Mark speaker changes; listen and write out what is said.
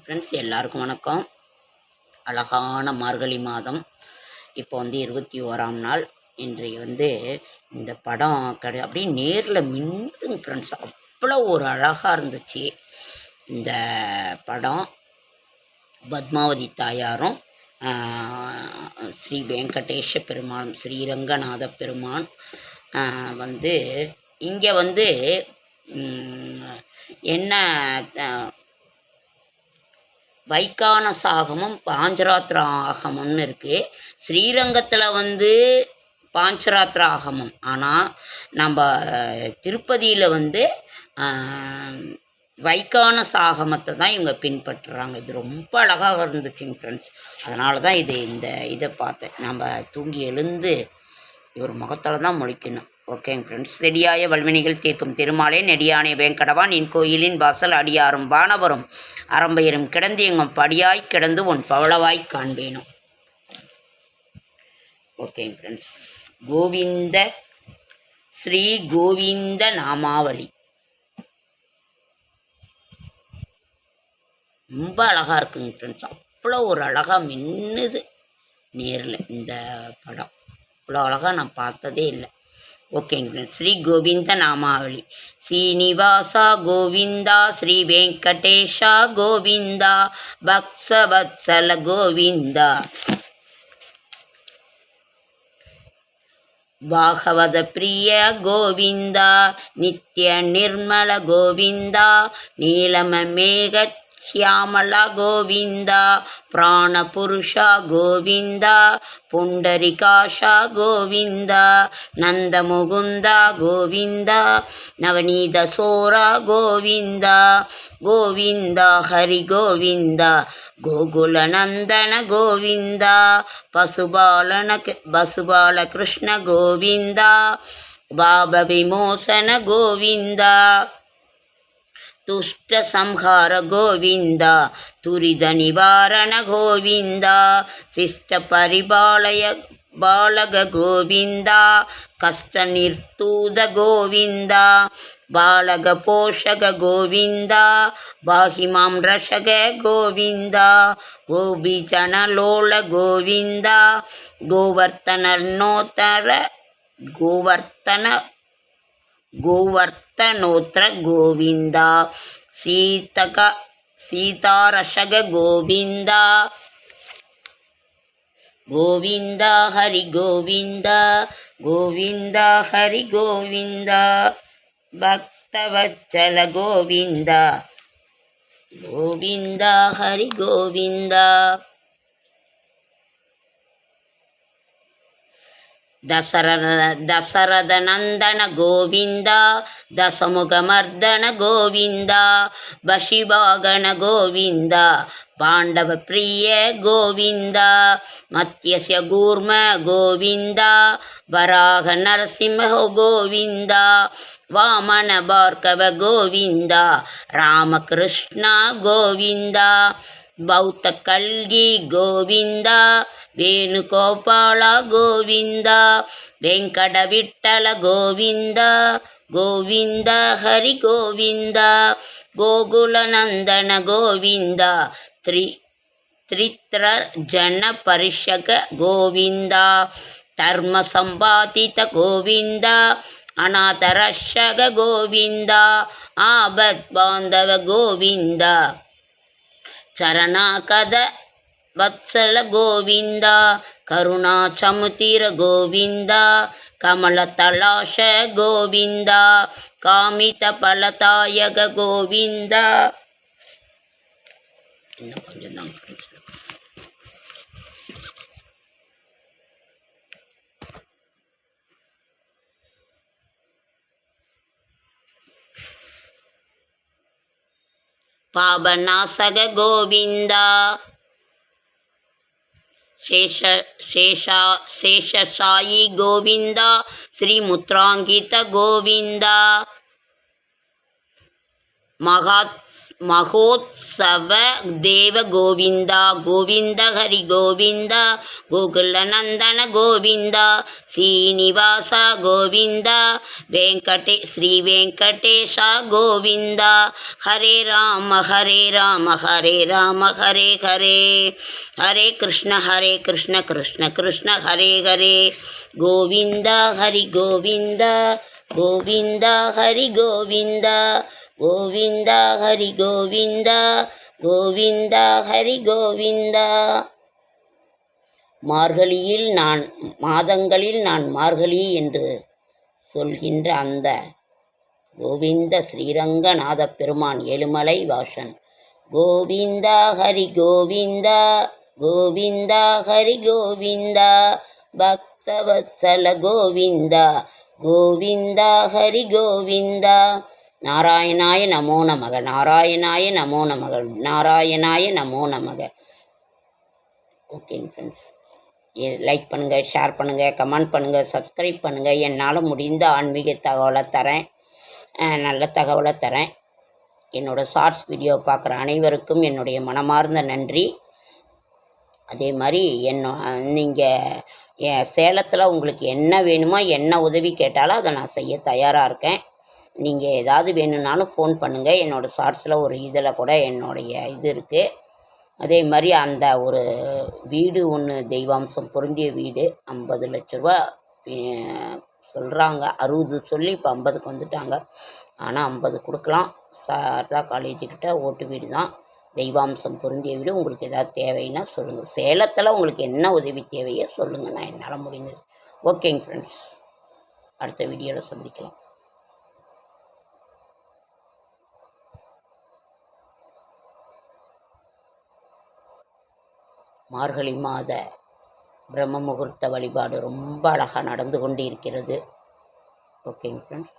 Speaker 1: Friends எல்லாருக்கும் வணக்கம். அழகான மார்கழி மாதம். இப்போ வந்து இருபத்தி ஓராம் நாள். இன்றைய வந்து இந்த படம் கிடை அப்படியே நேரில் மின்னுதுங்க ஃப்ரெண்ட்ஸ் அவ்வளோ ஒரு அழகாக இருந்துச்சு. இந்த படம். பத்மாவதி தாயாரும் ஸ்ரீ வெங்கடேஷ பெருமான் ஸ்ரீரங்கநாத பெருமான் வந்து இங்கே வந்து என்ன வைக்கான சாகமம் பாஞ்சராத்திர ஆகமம்னு இருக்குது ஸ்ரீரங்கத்தில் வந்து பாஞ்சராத்திர ஆகமம். ஆனால் நம்ம திருப்பதியில் வந்து வைக்கான சாகமத்தை தான் இவங்க பின்பற்றுறாங்க. இது ரொம்ப அழகாக இருந்துச்சுங்க ஃப்ரெண்ட்ஸ் அதனால தான் இது இந்த இதை பார்த்தேன். நம்ம தூங்கி எழுந்து இவர் முகத்தால் தான் முழிக்கணும். ஓகேங்க ஃப்ரெண்ட்ஸ் செடியாய வல்வினிகள் தீர்க்கும் திருமாலே நெடியானே வேங்கடவான் என் கோயிலின் வாசல் அடியாரும் வானவரும். அரம்பையரும் கிடந்து எங்கும் படியாய் கிடந்து உன் பவளவாய் காண்பேனும். ஓகேங்க ஃப்ரெண்ட்ஸ் கோவிந்த ஸ்ரீ கோவிந்த நாமாவளி. ரொம்ப அழகாக இருக்குங்க ஃப்ரெண்ட்ஸ் அவ்வளோ ஒரு அழகாக மின்னுது. நேரில் இந்த படம். அவ்வளோ அழகாக நான் பார்த்ததே இல்லை. ஓகேங்க. ஸ்ரீ கோவிந்த நாமாவளி. சீனிவாசா கோவிந்தா ஸ்ரீ வெங்கடேஷா கோவிந்தா பக்ஸவத்சல கோவிந்தா. பாகவத பிரிய கோவிந்தா நித்ய நிர்மல கோவிந்தா நீலம மேகத் ಶ್ಯಾಮಲ ಗೋವಿಂದ ಪ್ರಾಣಪುರುಷ ಗೋವಿಂದ ಪುಂಡರಿಕಾಶ ಗೋವಿಂದ ನಂದ ಮುಗುಂದ ಗೋವಿಂದ ನವನೀತ ಸೋರ ಗೋವಿಂದ ಗೋವಿಂದ ಹರಿ ಗೋವಿಂದ ಗೋಕುಲನಂದನ ಗೋವಿಂದ ಪಶುಪಾಲನ ಪಶುಪಾಲ ಕೃಷ್ಣ ಗೋವಿಂದ ಬಾಬ ವಿಮೋಚನ ಗೋವಿಂದ ತುಷ್ಟ ಸಂಹಾರ ಗೋವಿಂದ, ತುರಿದ ನಿವಾರಣ ಗೋವಿಂದ, ಶಿಷ್ಟ ಪರಿಬಾಳಯ ಬಾಳಗ ಗೋವಿಂದ, ಕಷ್ಟ ನಿರ್ತೂದ ಗೋವಿಂದ ಬಾಳಗ ಪೋಷಕ ಗೋವಿಂದ, ಬಾಹಿಮಾಂ ರಷಗ ಗೋವಿಂದ ಗೋಬಿಜನ ಲೋಳ ಗೋವಿಂದ ನೋತರ ಗೋವರ್ತನ गोवर्तनोत्र गोविन्द सीतक सीतारसग गोविन्द गोविन्द हरि गोविन्द गोविन्द हरि गोविन्द भक्तवत्सल गोविन्द गोविन्द हरि गोविन्द ದಸರದ ದಸರದ ನಂದನ ಗೋವಿಂದ ದಸಮುಖಮರ್ದನ ಗೋವಿಂದ ಬಶಿವಾಗಣ ಗೋವಿಂದ ಪಾಂಡವ ಪ್ರಿಯ ಗೋವಿಂದ ಮತ್ಯಸ್ಯ ಗೂರ್ಮ ಗೋವಿಂದ ವರಾಹ ನರಸಿಂಹ ಗೋವಿಂದ ವಾಮನ ಭಾರ್ಗವ ಗೋವಿಂದ ರಾಮಕೃಷ್ಣ ಗೋವಿಂದ ಬೌತ ಕಲ್ಗಿ ಗೋವಿಂದ ವೇಣುಗೋಪಾಲ ಗೋವಿಂದ ವೆಂಕಟ ವಿಠಲ ಗೋವಿಂದ ಗೋವಿಂದ ಹರಿ ಗೋವಿಂದ ಗೋಕುಲನಂದನ ಗೋವಿಂದ ತ್ರಿ ತ್ರಿತ್ರ ಜನ ಪರಿಷಕ ಗೋವಿಂದ ಧರ್ಮ ಸಂಪಾದಿತ ಗೋವಿಂದ ಅನಾಥ ರಕ್ಷಕ ಗೋವಿಂದ ಆಪತ್ ಬಾಂಧವ ಗೋವಿಂದ ಚರಣಾಕದ வத்சல கோவிந்தா கருணா சமுத்திர கோவிந்தா கமல தலாஷ கோவிந்தா காமித பலதாயக கோவிந்தா. இன்னும் பாபநாசக கோவிந்தா ಶೇಷ ಶೇಷ ಶೇಷಶಾಯಿ ಗೋವಿಂದ ಶ್ರೀ ಮುತ್ರಾಂಕಿತ ಗೋವಿಂದ ಮಹಾತ್ மகோத்சவ தேவ கோவிந்தா கோவிந்த ஹரி கோவிந்தா கோகுல நந்தன கோவிந்தா சீனிவாசா கோவிந்தா வெங்கடே ஸ்ரீ வெங்கடேஷா கோவிந்தா ஹரே ராம ஹரே ராம ஹரே ராம ஹரே ஹரே ஹரே கிருஷ்ண ஹரே கிருஷ்ண கிருஷ்ண கிருஷ்ண ஹரே ஹரே கோவிந்தா ஹரி கோவிந்தா கோவிந்தா ஹரி கோவிந்தா ஹரி கோவிந்தா கோவிந்தா ஹரி கோவிந்தா. மார்கழியில் நான் மாதங்களில் நான் மார்கழி என்று சொல்கின்ற அந்த கோவிந்த ஸ்ரீரங்கநாத பெருமான் எழுமலை வாசன். கோவிந்தா ஹரி கோவிந்தா கோவிந்தா ஹரி கோவிந்தா பக்தவத்சல கோவிந்தா கோவிந்தா ஹரி கோவிந்தா. நாராயணாய நமோ நமக நாராயணாய நமோ நமக நாராயணாய நமோ நமக. ஓகேங்க ஃப்ரெண்ட்ஸ் லைக் பண்ணுங்கள் ஷேர் பண்ணுங்கள் கமெண்ட் பண்ணுங்கள் சப்ஸ்கிரைப் பண்ணுங்கள் என்னால் முடிந்த ஆன்மீக தகவலை தரேன். நல்ல தகவலை தரேன். என்னோடய ஷார்ட்ஸ் வீடியோ பார்க்குற அனைவருக்கும் என்னுடைய மனமார்ந்த நன்றி. அதே மாதிரி என்ன நீங்கள் என் சேலத்தில் உங்களுக்கு என்ன வேணுமோ என்ன உதவி கேட்டாலும் அதை நான் செய்ய தயாராக இருக்கேன். நீங்கள் ஏதாவது வேணும்னாலும் ஃபோன் பண்ணுங்கள் என்னோடய ஷார்ட்ஸில் ஒரு இதில் கூட என்னுடைய இது இருக்குது அதே மாதிரி அந்த ஒரு வீடு ஒன்று தெய்வாம்சம் பொருந்திய வீடு ஐம்பது லட்ச ரூபா சொல்கிறாங்க அறுபது சொல்லி இப்போ ஐம்பதுக்கு வந்துட்டாங்க. ஆனால் ஐம்பது கொடுக்கலாம். சாரதா காலேஜுக்கிட்ட ஓட்டு வீடு தான். தெய்வாம்சம் பொருந்திய வீடு. உங்களுக்கு ஏதாவது தேவைன்னா சொல்லுங்கள் சேலத்தில் உங்களுக்கு என்ன உதவி தேவையோ சொல்லுங்கள் நான் என்னால் முடிஞ்சது. ஓகேங்க ஃப்ரெண்ட்ஸ் அடுத்த வீடியோவில் சந்திக்கலாம். மார்கழி மாத பிரம்ம முகூர்த்த வழிபாடு ரொம்ப அழகாக நடந்து கொண்டு இருக்கிறது ஓகேங்க ஃப்ரெண்ட்ஸ்